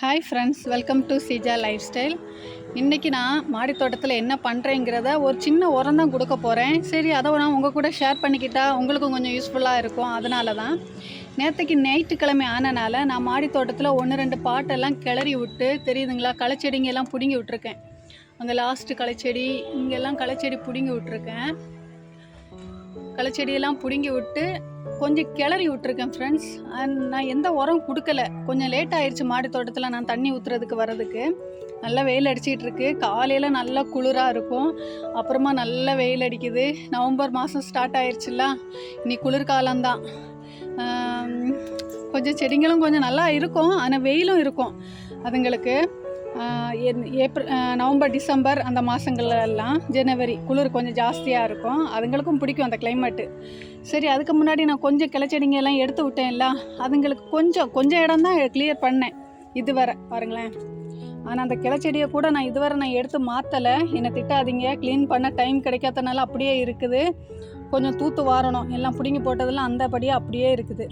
Hi friends welcome to Sija lifestyle இன்றைக்கி நான் மாடி தோட்டத்தில் என்ன பண்ணுறேங்கிறத ஒரு சின்ன உரம் தான் கொடுக்க போகிறேன் சரி அதை நான் உங்கள் கூட ஷேர் பண்ணிக்கிட்டா உங்களுக்கும் கொஞ்சம் யூஸ்ஃபுல்லாக இருக்கும். அதனால தான் நேற்றுக்கு ஞாயிற்றுக்கிழமை ஆனனால நான் மாடி தோட்டத்தில் ஒன்று ரெண்டு பாட்டெல்லாம் கிளறி விட்டு தெரியுதுங்களா களைச்செடிங்க எல்லாம் பிடுங்கி விட்ருக்கேன் அங்கே லாஸ்ட்டு களைச்செடி இங்கெல்லாம் களைச்செடி பிடுங்கி விட்ருக்கேன் களைச்செடியெல்லாம் பிடுங்கி விட்டு கொஞ்சம் கிளறி விட்டுருக்கேன் ஃப்ரெண்ட்ஸ் நான் எந்த உரம் கொடுக்கல. கொஞ்சம் லேட் ஆயிடுச்சு மாடி தோட்டத்தில் நான் தண்ணி ஊற்றுறதுக்கு வர்றதுக்கு. நல்லா வெயில் அடிச்சிட்டு இருக்கு. காலையில் நல்லா குளிராக இருக்கும். அப்புறமா நல்லா வெயில் அடிக்குது. நவம்பர் மாதம் ஸ்டார்ட் ஆயிடுச்சுல்ல இனி குளிர்காலம்தான் கொஞ்சம் செடிங்களும் கொஞ்சம் நல்லா இருக்கும். ஆனால் வெயிலும் இருக்கும். அதுங்களுக்கு ஏப்ரல் நவம்பர் டிசம்பர் அந்த மாதங்கள்லாம் ஜனவரி குளிர் கொஞ்சம் ஜாஸ்தியாக இருக்கும். அதுங்களுக்கும் பிடிக்கும் அந்த கிளைமேட்டு சரி அதுக்கு முன்னாடி நான் கொஞ்சம் கிளச்செடிங்க எல்லாம் எடுத்து விட்டேன்ல அதுங்களுக்கு கொஞ்சம் கொஞ்சம் இடம் தான் கிளியர் பண்ணேன் இதுவரை பாருங்களேன். ஆனால் அந்த கிளச்செடியை கூட நான் இதுவரை நான் எடுத்து மாற்றலை என்னை திட்டாதீங்க க்ளீன் பண்ண டைம் கிடைக்காதனால அப்படியே இருக்குது. கொஞ்சம் தூத்து வாரணும் எல்லாம் பிடுங்கி போட்டதெல்லாம் அந்தபடியே அப்படியே இருக்குது.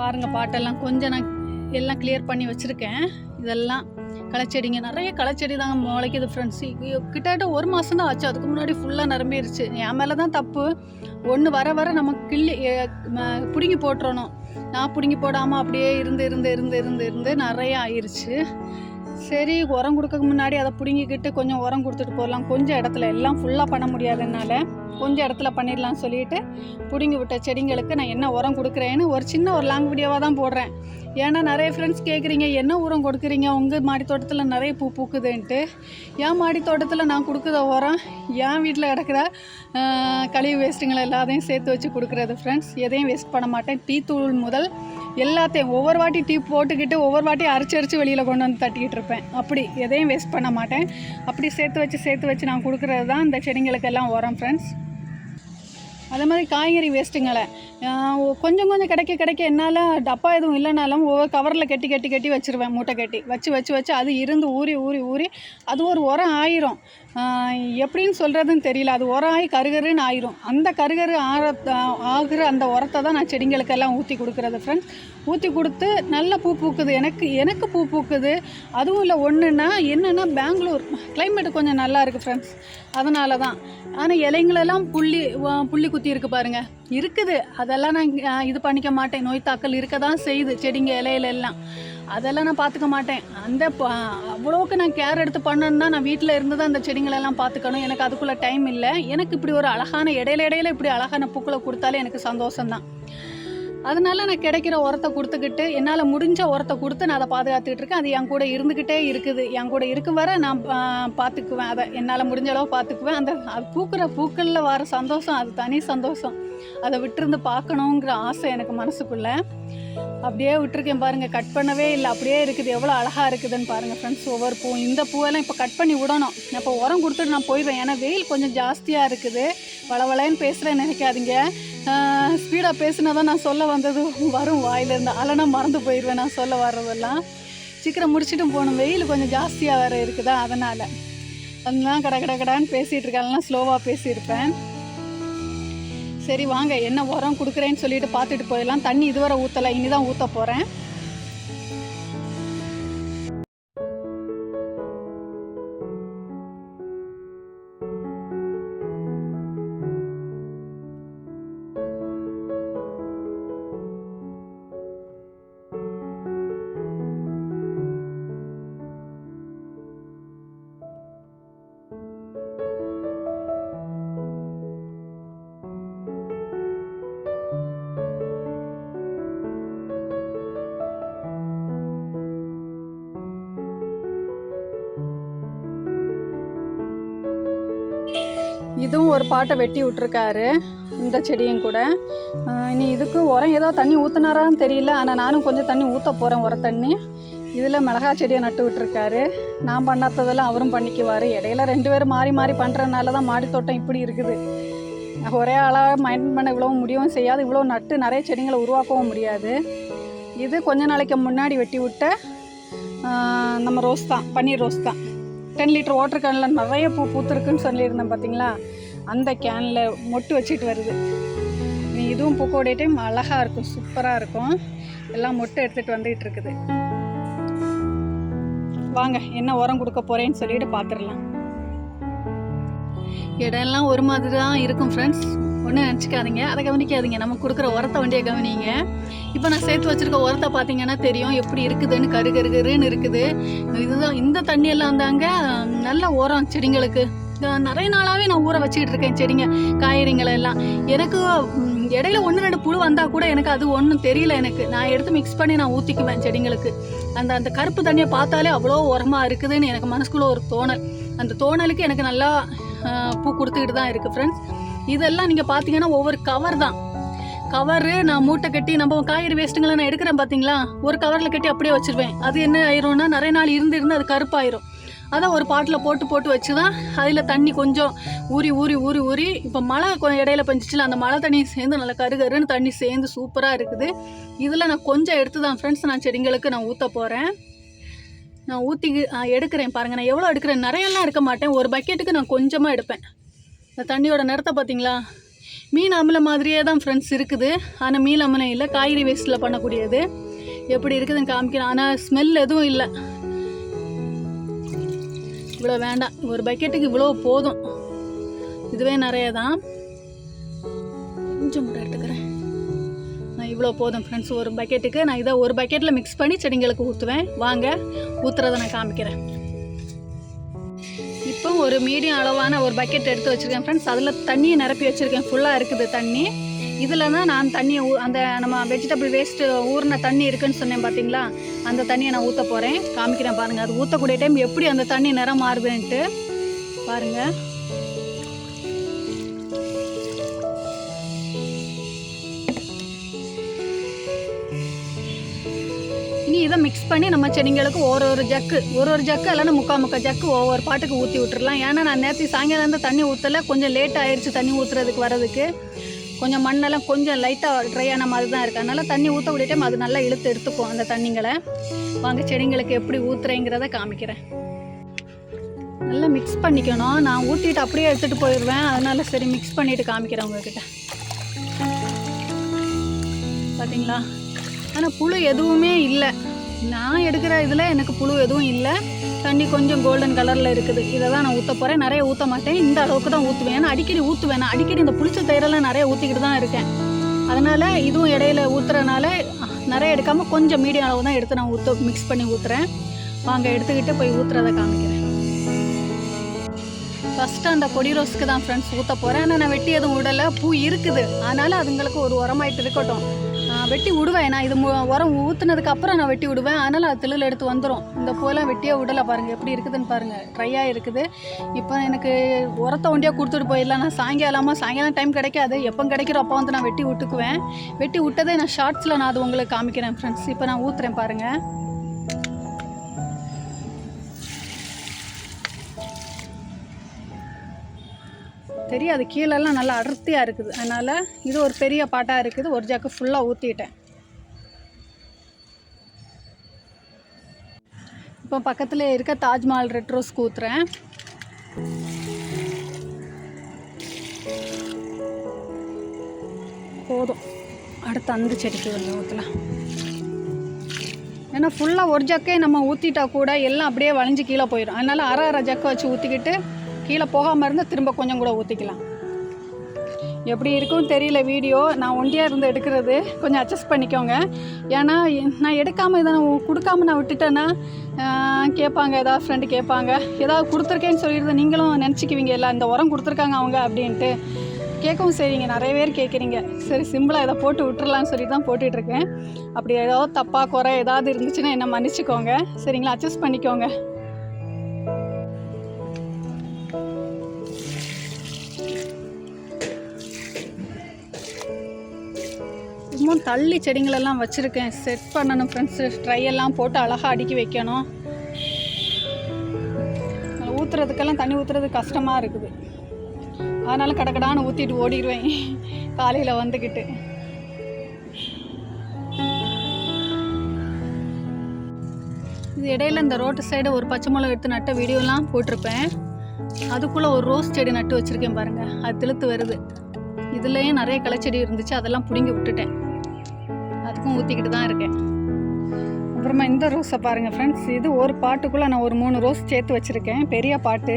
பாருங்கள் பாட்டெல்லாம் கொஞ்சம் நான் எல்லாம் கிளியர் பண்ணி வச்சுருக்கேன். இதெல்லாம் களைச்செடிங்க. நிறைய களைச்செடி தாங்க முளைக்குது ஃப்ரெண்ட்ஸ் கிட்டத்தட்ட ஒரு மாதம் தான் ஆச்சு. அதுக்கு முன்னாடி ஃபுல்லாக நிரம்பிடுச்சு என் மேலே தான் தப்பு. ஒன்று வர வர நம்ம கிள்ளி பிடுங்கி போட்டுறணும். நான் பிடுங்கி போடாமல் அப்படியே இருந்து இருந்து இருந்து இருந்து இருந்து நிறைய ஆயிடுச்சு சரி உரம் கொடுக்க முன்னாடி அதை பிடுங்கிக்கிட்டு கொஞ்சம் உரம் கொடுத்துட்டு போடலாம் கொஞ்சம் இடத்துல எல்லாம் ஃபுல்லாக பண்ண முடியாதனால கொஞ்சம் இடத்துல பண்ணிடலாம் சொல்லிட்டு பிடுங்கி விட்ட செடிங்களுக்கு நான் என்ன உரம் கொடுக்குறேன்னு ஒரு சின்ன ஒரு லாங் வீடியோவாக தான் போடுறேன். ஏன்னா நிறைய ஃப்ரெண்ட்ஸ் கேட்குறீங்க என்ன உரம் கொடுக்குறீங்க? உங்கள் மாடி தோட்டத்தில் நிறைய பூ பூக்குதுன்ட்டு. என் மாடி தோட்டத்தில் நான் கொடுக்குற உரம் என் வீட்டில் கிடக்கிற கழிவு வேஸ்ட்டுங்களை எல்லாத்தையும் சேர்த்து வச்சு கொடுக்குறது ஃப்ரெண்ட்ஸ் எதையும் வேஸ்ட் பண்ண மாட்டேன். டீ தூள் முதல் எல்லாத்தையும் ஒவ்வொரு வாட்டி டீ போட்டுக்கிட்டு ஒவ்வொரு வாட்டி அரைச்சி அரைச்சி வெளியில் கொண்டு வந்து தட்டிக்கிட்டு இருப்பேன். அப்படி எதையும் வேஸ்ட் பண்ண மாட்டேன். அப்படி சேர்த்து வச்சு சேர்த்து வச்சு நான் கொடுக்குறது தான் இந்த செடிங்களுக்கெல்லாம் உரம் ஃப்ரெண்ட்ஸ் அதே மாதிரி காய்கறி வேஸ்ட்டுங்களை கொஞ்சம் கொஞ்சம் கிடைக்க கிடைக்க என்னால் டப்பா எதுவும் இல்லைனாலும் ஒவ்வொரு கவரில் கட்டி கட்டி கட்டி வச்சுருவேன். மூட்டை கட்டி. வச்சு வச்சு வச்சு அது இருந்து ஊறி ஊறி ஊறி அது ஒரு உரம் ஆயிரும். எப்படின்னு சொல்கிறதுன்னு தெரியல. அது உரம் கருகருன்னு ஆயிரும். அந்த கருகரு ஆற ஆகிற அந்த உரத்தை தான் நான் செடிங்களுக்கெல்லாம் ஊற்றி கொடுக்குறது ஃப்ரெண்ட்ஸ் ஊற்றி கொடுத்து நல்ல பூ பூக்குது. எனக்கு எனக்கு பூ பூக்குது. அதுவும் இல்லை ஒன்றுன்னா என்னென்னா பெங்களூர். climate கொஞ்சம் நல்லா இருக்குது ஃப்ரெண்ட்ஸ் அதனால தான். ஆனால் இலைங்களெல்லாம் புள்ளி புள்ளி குத்தி இருக்கு பாருங்கள் இருக்குது. அதெல்லாம் நான் இது பண்ணிக்க மாட்டேன். நோய் தாக்கல் இருக்க தான் செய்யுது செடிங்க இலையிலெல்லாம் அதெல்லாம் நான் பார்த்துக்க மாட்டேன். அந்த அவ்வளோவுக்கு நான் கேர் எடுத்து பண்ணணும்னா நான் வீட்டில் இருந்து தான் அந்த செடிங்களெல்லாம் பார்த்துக்கணும் எனக்கு அதுக்குள்ளே டைம் இல்லை. எனக்கு இப்படி ஒரு அழகான இடையில இடையில இப்படி அழகான பூக்களை கொடுத்தாலே எனக்கு சந்தோஷம்தான். அதனால நான் கிடைக்கிற உரத்தை கொடுத்துக்கிட்டு என்னால் முடிஞ்ச உரத்தை கொடுத்து நான் அதை பாதுகாத்துக்கிட்டு இருக்கேன். அது என் கூட இருந்துக்கிட்டே இருக்குது. என் கூட இருக்கும் வர நான் பார்த்துக்குவேன் அதை என்னால் முடிஞ்ச அளவு பார்த்துக்குவேன் அந்த அது பூக்கிற பூக்களில் வர சந்தோஷம் அது தனி சந்தோஷம். அதை விட்டுருந்து பார்க்கணுங்கிற ஆசை எனக்கு மனசுக்குள்ளே. அப்படியே விட்டுருக்கேன் பாருங்கள் கட் பண்ணவே இல்லை. அப்படியே இருக்குது. எவ்வளோ அழகாக இருக்குதுன்னு பாருங்கள் ஃப்ரெண்ட்ஸ் ஒவ்வொரு பூ இந்த பூவெல்லாம் இப்போ கட் பண்ணி விடணும். இப்போ உரம் கொடுத்துட்டு நான் போயிடுவேன் ஏன்னா வெயில் கொஞ்சம் ஜாஸ்தியாக இருக்குது. வளவளன்னு பேசுகிறேன்னு நினைக்காதீங்க. ஸ்பீடாக பேசினா தான் நான் சொல்ல வந்தது வரும் வாயிலிருந்து அலனா மறந்து போயிடுவேன் நான் சொல்ல வர்றதெல்லாம். சீக்கிரம் முடிச்சிட்டும் போகணும். வெயில் கொஞ்சம் ஜாஸ்தியாக வேறு இருக்குதா? அதனால். அதெல்லாம் கட கட கடான்னு பேசிகிட்டு இருக்காங்கலாம் ஸ்லோவாக பேசியிருப்பேன். சரி வாங்க என்ன உரம் கொடுக்குறேன்னு சொல்லிட்டு பார்த்துட்டு போயிடலாம். தண்ணி இதுவரை ஊற்றலை இனி தான் ஊற்ற போகிறேன் இதுவும் ஒரு பாட்டை வெட்டி விட்டுருக்காரு இந்த செடியும் கூட. இனி இதுக்கு உரம் ஏதோ தண்ணி ஊற்றுனாரான்னு தெரியல ஆனால் நானும் கொஞ்சம் தண்ணி ஊற்ற போகிறேன் உர தண்ணி. இதில் மிளகா செடியை நட்டு விட்டுருக்காரு. நான் பண்ணாததெல்லாம் அவரும் பண்ணிக்குவார். இடையில ரெண்டு பேரும் மாறி மாறி பண்ணுறதுனால தான் மாடி தோட்டம் இப்படி இருக்குது. ஒரே ஆளாக மைண்ட் பண்ண இவ்வளோ முடியவும் செய்யாது. இவ்வளோ நட்டு நிறைய செடிங்களை உருவாக்கவும் முடியாது. இது கொஞ்ச நாளைக்கு முன்னாடி வெட்டி விட்ட நம்ம ரோஸ் தான் பன்னீர் ரோஸ் தான். டென் லிட்டர் வாட்டர் கேனில் நிறைய பூ பூத்துருக்குன்னு சொல்லியிருந்தேன் பார்த்தீங்களா அந்த கேனில் மொட்டு வச்சுட்டு வருது. நீ இதுவும் பூக்கோடைய டைம் அழகாக இருக்கும் சூப்பராக இருக்கும். எல்லாம் மொட்டை எடுத்துகிட்டு வந்துகிட்டு இருக்குது. வாங்க என்ன உரம் கொடுக்க போகிறேன்னு சொல்லிட்டு பார்த்துடலாம் இடம்லாம் ஒரு மாதிரி தான் இருக்கும் ஃப்ரெண்ட்ஸ் ஒன்றும் நினச்சிக்காதீங்க. அதை கவனிக்காதீங்க. நம்ம கொடுக்குற உரத்தை வண்டியை கவனிங்க. இப்போ நான் சேர்த்து வச்சுருக்க உரத்தை பார்த்தீங்கன்னா தெரியும். எப்படி இருக்குதுன்னு கரு கருகருன்னு இருக்குது. இதுதான் இந்த தண்ணியெல்லாம் தாங்க நல்ல உரம் செடிங்களுக்கு. நிறைய நாளாகவே நான் ஊற வச்சுக்கிட்டு இருக்கேன் செடிங்க காய்கறிங்களை எல்லாம். எனக்கு இடையில ஒன்று ரெண்டு புழு வந்தால் கூட எனக்கு அது ஒன்றும் தெரியல எனக்கு. நான் எடுத்து மிக்ஸ் பண்ணி நான் ஊற்றிக்குவேன் செடிங்களுக்கு. அந்த அந்த கருப்பு தண்ணியை பார்த்தாலே அவ்வளோ உரமாக இருக்குதுன்னு எனக்கு மனசுக்குள்ளே ஒரு தோணல். அந்த தோணலுக்கு எனக்கு நல்லா பூ கொடுத்துக்கிட்டு தான் இருக்குது ஃப்ரெண்ட்ஸ் இதெல்லாம் நீங்கள் பார்த்தீங்கன்னா ஒவ்வொரு கவர் தான். கவரு நான் மூட்டை கட்டி நம்ம காய்கறி வேஸ்ட்டுங்களை நான் எடுக்கிறேன் பார்த்தீங்களா ஒரு கவரில் கட்டி அப்படியே வச்சிருவேன். அது என்ன ஆயிரும்னா நிறைய நாள் இருந்து இருந்து அது கருப்பாயிரும். அதான் ஒரு பாட்டில் போட்டு போட்டு வச்சு தான் அதில் தண்ணி கொஞ்சம் ஊறி ஊறி ஊறி ஊறி இப்போ மழை இடையில பெஞ்சிச்சுல அந்த மழை தண்ணி சேர்ந்து நல்லா கரு கருன்னு தண்ணி சேர்ந்து சூப்பராக இருக்குது. இதில் நான் கொஞ்சம் எடுத்து தான் ஃப்ரெண்ட்ஸ் நான் செடிங்களுக்கு நான் ஊற்ற போகிறேன் நான் ஊற்றி எடுக்கிறேன் பாருங்கள் நான் எவ்வளோ எடுக்கிறேன்? நிறையெல்லாம் எடுக்க மாட்டேன். ஒரு பக்கெட்டுக்கு நான் கொஞ்சமாக எடுப்பேன். இந்த தண்ணியோட நிறத்தை பார்த்தீங்களா? மீன் அமிலம் மாதிரியே தான் ஃப்ரெண்ட்ஸ் இருக்குது. ஆனால் மீன் அமிலம் இல்லை. காய்கறி வேஸ்ட்டில் பண்ணக்கூடியது. எப்படி இருக்குதுன்னு காமிக்கிறேன். ஆனால் ஸ்மெல் எதுவும் இல்லை. இவ்வளோ வேண்டாம். ஒரு பக்கெட்டுக்கு இவ்வளோ போதும். இதுவே நிறைய தான் கொஞ்சம் கூட எடுத்துக்கிறேன். நான் இவ்வளோ போதும் ஃப்ரெண்ட்ஸ் ஒரு பக்கெட்டுக்கு நான் இதை ஒரு பக்கெட்டில் மிக்ஸ் பண்ணி செடிங்களுக்கு ஊற்றுவேன் வாங்க ஊற்றுறதை நான் காமிக்கிறேன். ஒரு மீடியம் அளவான ஒரு பக்கெட் எடுத்து வச்சுருக்கேன் ஃப்ரெண்ட்ஸ் அதில் தண்ணியை நிரப்பி வச்சுருக்கேன். ஃபுல்லாக இருக்குது தண்ணி. இதில் தான் நான் தண்ணியை ஊ அந்த நம்ம வெஜிடபிள் வேஸ்ட்டு ஊறின தண்ணி இருக்குன்னு சொன்னேன் பார்த்தீங்களா அந்த தண்ணியை நான் ஊற்ற போகிறேன் காமிக்கிறேன் பாருங்கள் அது ஊற்றக்கூடிய டைம் எப்படி அந்த தண்ணி நிறம் மாறுதுன்ட்டு பாருங்கள் இதை மிக்ஸ் பண்ணி நம்ம செடிங்களுக்கு ஒரு ஒரு ஜக்கு ஒரு ஒரு ஜக்கு இல்லைன்னா முக்கால் முக்கால் ஜக்கு ஒவ்வொரு பாட்டுக்கு ஊற்றி விட்டுறலாம். ஏன்னா நான் நேற்று சாயங்காலம் தண்ணி ஊற்றல கொஞ்சம் லேட் ஆயிடுச்சு தண்ணி ஊற்றுறதுக்கு வரதுக்கு கொஞ்சம் மண்ணெல்லாம் கொஞ்சம் லைட்டாக ட்ரை ஆன மாதிரி தான் இருக்குது அதனால் தண்ணி ஊற்ற டைம் அது நல்லா இழுத்து எடுத்துக்கும் அந்த தண்ணிங்களை. வாங்க செடிங்களுக்கு எப்படி ஊற்றுறேங்கிறத காமிக்கிறேன். நல்லா மிக்ஸ் பண்ணிக்கணும். நான் ஊற்றிட்டு அப்படியே எடுத்துகிட்டு போயிடுவேன். அதனால் சரி மிக்ஸ் பண்ணிவிட்டு காமிக்கிறேன் உங்ககிட்ட. பார்த்தீங்களா ஆனால் புழு எதுவுமே இல்லை. நான் எடுக்கிற இதில் எனக்கு புழு எதுவும் இல்லை. தண்ணி கொஞ்சம் கோல்டன் கலரில் இருக்குது. இதை தான் நான் ஊற்ற போகிறேன் நிறைய ஊற்ற மாட்டேன். இந்த அளவுக்கு தான் ஊற்றுவேன் ஏன்னா அடிக்கடி ஊற்றுவேன் நான் அடிக்கடி இந்த புளிச்ச தயிரெல்லாம் நிறைய ஊற்றிக்கிட்டு தான் இருக்கேன். அதனால் இதுவும் இடையில ஊற்றுறனால நிறைய எடுக்காமல் கொஞ்சம் மீடியம் அளவு தான் எடுத்து நான் ஊற்ற மிக்ஸ் பண்ணி ஊற்றுறேன் வாங்க எடுத்துக்கிட்டு போய் ஊற்றுறதை காமிக்கிறேன். ஃபஸ்ட்டு அந்த பொடி ரோஸ்க்கு தான் ஃப்ரெண்ட்ஸ் ஊற்ற போகிறேன் ஆனால் நான் வெட்டி எதுவும் விடலை. பூ இருக்குது. அதனால் அதுங்களுக்கு ஒரு உரமாயிட்டு இருக்கட்டும். நான் வெட்டி விடுவேன். நான் இது மு- உரம் ஊற்றுனதுக்கு அப்புறம் நான் வெட்டி விடுவேன். அதனால் அது தில்லில் எடுத்து வந்துடும் இந்த பூலாம் வெட்டியே விடலை பாருங்கள் எப்படி இருக்குதுன்னு பாருங்கள் ட்ரையாக இருக்குது. இப்போ எனக்கு உரத்தை ஒண்டியாக கொடுத்துட்டு போயிடலாம். நான் சாயங்காலமா சாயங்காலம் டைம் கிடைக்காது. எப்போ கிடைக்கிறோ அப்போ வந்து நான் வெட்டி விட்டுக்குவேன். வெட்டி விட்டதே நான் ஷார்ட்ஸில் நான் அது உங்களுக்கு காமிக்கிறேன் ஃப்ரெண்ட்ஸ் இப்போ நான் ஊற்றுறேன் பாருங்கள் தெரியாது கீழெல்லாம் நல்லா அடர்த்தியாக இருக்குது. அதனால் இது ஒரு பெரிய பாட்டாக இருக்குது. ஒரு ஜாக்கு ஃபுல்லாக ஊற்றிட்டேன் இப்போ பக்கத்தில் இருக்க தாஜ்மஹால் ரெட் ரோஸ்க்கு ஊற்றுறேன் போதும். அடுத்து அந்த செடிக்கு வந்து ஊற்றலாம் ஏன்னா ஃபுல்லாக ஒரு ஜக்கே நம்ம ஊற்றிட்டா கூட எல்லாம் அப்படியே வளைஞ்சு கீழே போயிடும். அதனால் அரை அரை ஜக்கை வச்சு ஊற்றிக்கிட்டு கீழே போகாமல் இருந்தால் திரும்ப கொஞ்சம் கூட ஊற்றிக்கலாம் எப்படி இருக்கும்னு தெரியல வீடியோ. நான் ஒண்டியாக இருந்து எடுக்கிறது. கொஞ்சம் அட்ஜஸ்ட் பண்ணிக்கோங்க. ஏன்னா நான் எடுக்காமல் இதை நான் கொடுக்காம நான் விட்டுட்டேன்னா கேட்பாங்க ஏதாவது ஃப்ரெண்டு கேட்பாங்க. ஏதாவது கொடுத்துருக்கேன்னு சொல்லிடுறது நீங்களும் நினச்சிக்குவீங்க. இல்லை இந்த உரம் கொடுத்துருக்காங்க அவங்க அப்படின்ட்டு. கேட்கவும் செய்வீங்க நிறைய பேர் கேட்குறீங்க. சரி சிம்பிளாக இதை போட்டு விட்டுறலாம்னு சொல்லி தான் போட்டுட்ருக்கேன். அப்படி ஏதாவது தப்பாக குறை ஏதாவது இருந்துச்சுன்னா என்ன மன்னிச்சிக்கோங்க. சரிங்களா? அட்ஜஸ்ட் பண்ணிக்கோங்க. இன்னும் தள்ளி செடிங்களெல்லாம் வச்சுருக்கேன். செட் பண்ணணும் ஃப்ரெண்ட்ஸு ட்ரையெல்லாம் போட்டு அழகாக அடுக்கி வைக்கணும். ஊற்றுறதுக்கெல்லாம் தண்ணி ஊற்றுறது கஷ்டமாக இருக்குது. அதனால கடக்கடான்னு ஊற்றிட்டு ஓடிடுவேன். காலையில் வந்துக்கிட்டு. இது இடையில இந்த ரோட்டு சைடு ஒரு பச்சை மிளகு எடுத்து நட்ட வீடியோலாம் போட்டிருப்பேன். அதுக்குள்ளே ஒரு ரோஸ் செடி நட்டு வச்சுருக்கேன் பாருங்கள் அது திழுத்து வருது. இதுலேயும் நிறைய களைச்செடி இருந்துச்சு. அதெல்லாம் பிடுங்கி விட்டுட்டேன். அதுக்கும் ஊற்றிக்கிட்டு தான் இருக்கேன். அப்புறமா இந்த ரோஸை பாருங்கள் ஃப்ரெண்ட்ஸ் இது ஒரு பாட்டுக்குள்ளே நான் ஒரு மூணு ரோஸ் சேர்த்து வச்சுருக்கேன். பெரிய பாட்டு.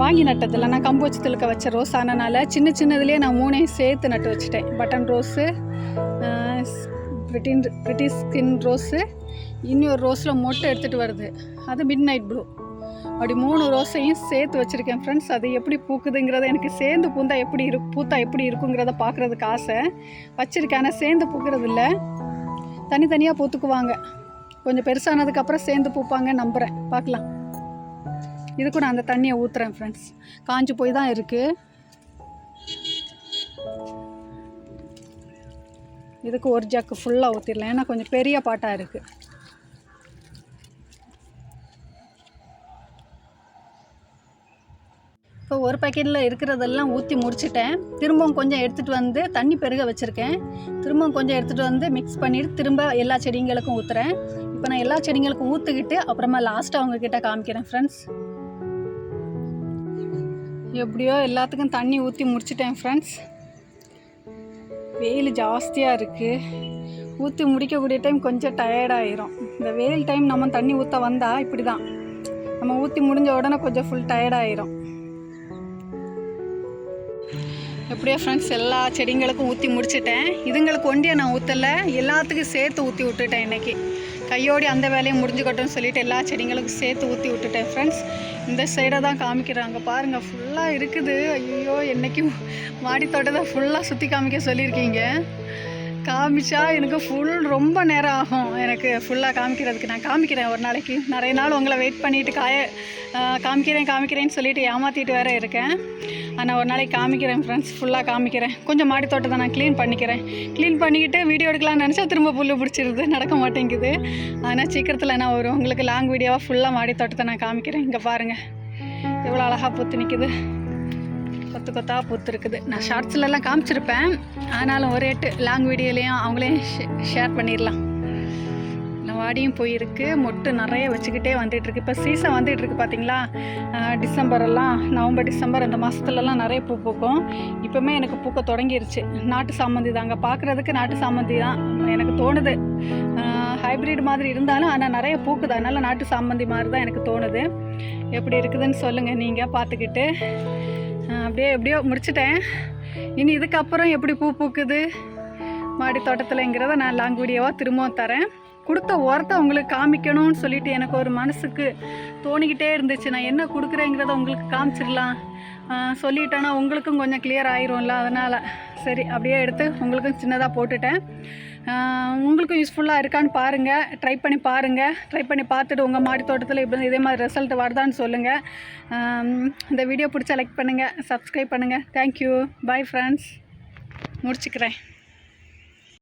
வாங்கி நட்டதில்ல. நான் கம்பு வச்சு திழுக்க வச்ச ரோஸ் ஆனனால சின்ன சின்னதுலேயே நான் மூணையும் சேர்த்து நட்டு வச்சுட்டேன். பட்டன் ரோஸு பிரிட்டின் பிரிட்டிஷ் ஸ்கின் ரோஸு இன்னொரு ரோஸில் மொட்டை எடுத்துகிட்டு வருது. அது மிட் நைட் ப்ளூ அப்படி மூணு ரோஸையும் சேர்த்து வச்சுருக்கேன் ஃப்ரெண்ட்ஸ் அது எப்படி பூக்குதுங்கிறத எனக்கு சேர்ந்து பூந்தா எப்படி இரு பூத்தா எப்படி இருக்குங்கிறத பார்க்குறதுக்கு ஆசை. வச்சுருக்கேன். ஆனால் சேர்ந்து பூக்கிறது இல்லை. தனித்தனியாக பூத்துக்குவாங்க. கொஞ்சம் பெருசானதுக்கப்புறம் சேர்ந்து பூப்பாங்க நம்புகிறேன் பார்க்கலாம். இதுக்கும் நான் அந்த தண்ணியை ஊற்றுறேன் ஃப்ரெண்ட்ஸ் காஞ்சு போய் தான் இருக்குது இதுக்கு ஒரு ஜக்கு ஃபுல்லாக ஊற்றிடலாம் ஏன்னா கொஞ்சம் பெரிய பாட்டாக இருக்குது இப்போ ஒரு பேக்கெட்டில் இருக்கிறதெல்லாம் ஊற்றி முடிச்சிட்டேன். திரும்பவும் கொஞ்சம் எடுத்துகிட்டு வந்து தண்ணி பெருக வச்சுருக்கேன். திரும்பவும் கொஞ்சம் எடுத்துகிட்டு வந்து மிக்ஸ் பண்ணிவிட்டு திரும்ப எல்லா செடிங்களுக்கும் ஊற்றுறேன் இப்போ நான் எல்லா செடிங்களுக்கும் ஊற்றுக்கிட்டு அப்புறமா லாஸ்ட்டாக அவங்கக்கிட்ட காமிக்கிறேன் ஃப்ரெண்ட்ஸ் எப்படியோ எல்லாத்துக்கும் தண்ணி ஊற்றி முடிச்சிட்டேன் ஃப்ரெண்ட்ஸ் வெயில் ஜாஸ்தியாக இருக்குது ஊற்றி முடிக்கக்கூடிய டைம் கொஞ்சம் டயர்டாயிரும் இந்த வெயில் டைம் நம்ம தண்ணி ஊற்ற வந்தால் இப்படி தான் நம்ம ஊற்றி முடிஞ்ச உடனே கொஞ்சம் ஃபுல் டயர்டாயிரும் எப்படியோ ஃப்ரெண்ட்ஸ் எல்லா செடிங்களுக்கும் ஊற்றி முடிச்சிட்டேன். இதுங்களுக்கு ஒண்டியை நான் ஊற்றலை எல்லாத்துக்கும் சேர்த்து ஊற்றி விட்டுட்டேன் இன்றைக்கி கையோடி அந்த வேலையும் முடிஞ்சுக்கட்டும்னு சொல்லிட்டு எல்லா செடிங்களுக்கும் சேர்த்து ஊற்றி விட்டுட்டேன் ஃப்ரெண்ட்ஸ் இந்த சைடை தான் காமிக்கிறாங்க. பாருங்கள் ஃபுல்லாக இருக்குது. ஐயோ என்றைக்கும் மாடி தோட்டத்தை ஃபுல்லாக சுற்றி காமிக்க சொல்லியிருக்கீங்க. காமிச்சா எனக்கு ஃபுல் ரொம்ப நேரம் ஆகும். எனக்கு ஃபுல்லாக காமிக்கிறதுக்கு. நான் காமிக்கிறேன் ஒரு நாளைக்கு. நிறைய நாள் உங்களை வெயிட் பண்ணிவிட்டு காய காமிக்கிறேன் காமிக்கிறேன்னு சொல்லிட்டு ஏமாற்றிட்டு வேற இருக்கேன். ஆனால் ஒரு நாளைக்கு காமிக்கிறேன் ஃப்ரெண்ட்ஸ் ஃபுல்லாக காமிக்கிறேன். கொஞ்சம் மாடி தோட்டத்தை நான் க்ளீன் பண்ணிக்கிறேன். க்ளீன் பண்ணிக்கிட்டு வீடியோ எடுக்கலாம்னு நினச்சா திரும்ப புல்லு பிடிச்சிருது. நடக்க மாட்டேங்குது. ஆனால் சீக்கிரத்தில் நான் வரும் உங்களுக்கு லாங் வீடியோவாக ஃபுல்லாக மாடி தோட்டத்தை நான் காமிக்கிறேன். இங்கே பாருங்கள் எவ்வளோ அழகாக பூத்து நிற்குது கொத்து கொத்தாக பூத்துருக்குது நான் ஷார்ட்ஸ்லலாம் காமிச்சிருப்பேன். ஆனாலும் ஒரே லாங் வீடியோலையும் அவங்களையும் ஷேர் பண்ணிடலாம் வாடியும் போயிருக்கு. மொட்டு நிறைய வச்சுக்கிட்டே வந்துட்டுருக்கு. இப்போ சீசன் வந்துட்டுருக்கு பார்த்தீங்களா டிசம்பரெல்லாம் நவம்பர் டிசம்பர் அந்த மாதத்துலலாம் நிறைய பூ பூக்கும். இப்போவுமே எனக்கு பூக்க தொடங்கிருச்சு. நாட்டு சாமந்தி தாங்க பார்க்குறதுக்கு நாட்டு சாமந்தி தான். எனக்கு தோணுது. ஹைப்ரிட் மாதிரி இருந்தாலும் ஆனால் நிறைய பூக்குது. அதனால் நாட்டு சாமந்தி மாதிரி தான் எனக்கு தோணுது. எப்படி இருக்குதுன்னு சொல்லுங்கள் நீங்கள் பார்த்துக்கிட்டு அப்படியே எப்படியோ முடிச்சிட்டேன். இனி இதுக்கப்புறம் எப்படி பூ பூக்குது? மாடி தோட்டத்தில்ங்கிறத நான் லாங் வீடியோவாக திரும்பவும் தரேன். கொடுத்த உரத்தை உங்களுக்கு காமிக்கணும்னு சொல்லிட்டு எனக்கு ஒரு மனசுக்கு தோணிக்கிட்டே இருந்துச்சு. நான் என்ன கொடுக்குறேங்கிறத உங்களுக்கு காமிச்சிடலாம். சொல்லிட்டேன்னா உங்களுக்கும் கொஞ்சம் கிளியர் ஆயிரும்ல அதனால். சரி அப்படியே எடுத்து உங்களுக்கும் சின்னதாக போட்டுட்டேன். உங்களுக்கும் யூஸ்ஃபுல்லாக இருக்கான்னு பாருங்கள் ட்ரை பண்ணி பாருங்கள் ட்ரை பண்ணி பார்த்துட்டு உங்கள் மாடி தோட்டத்தில் இப்படி இதே மாதிரி ரிசல்ட் வருதான்னு சொல்லுங்கள் இந்த வீடியோ பிடிச்சா லைக் பண்ணுங்கள் சப்ஸ்கிரைப் பண்ணுங்கள் தேங்க்யூ பாய் ஃப்ரெண்ட்ஸ் முடிச்சுக்கிறேன்.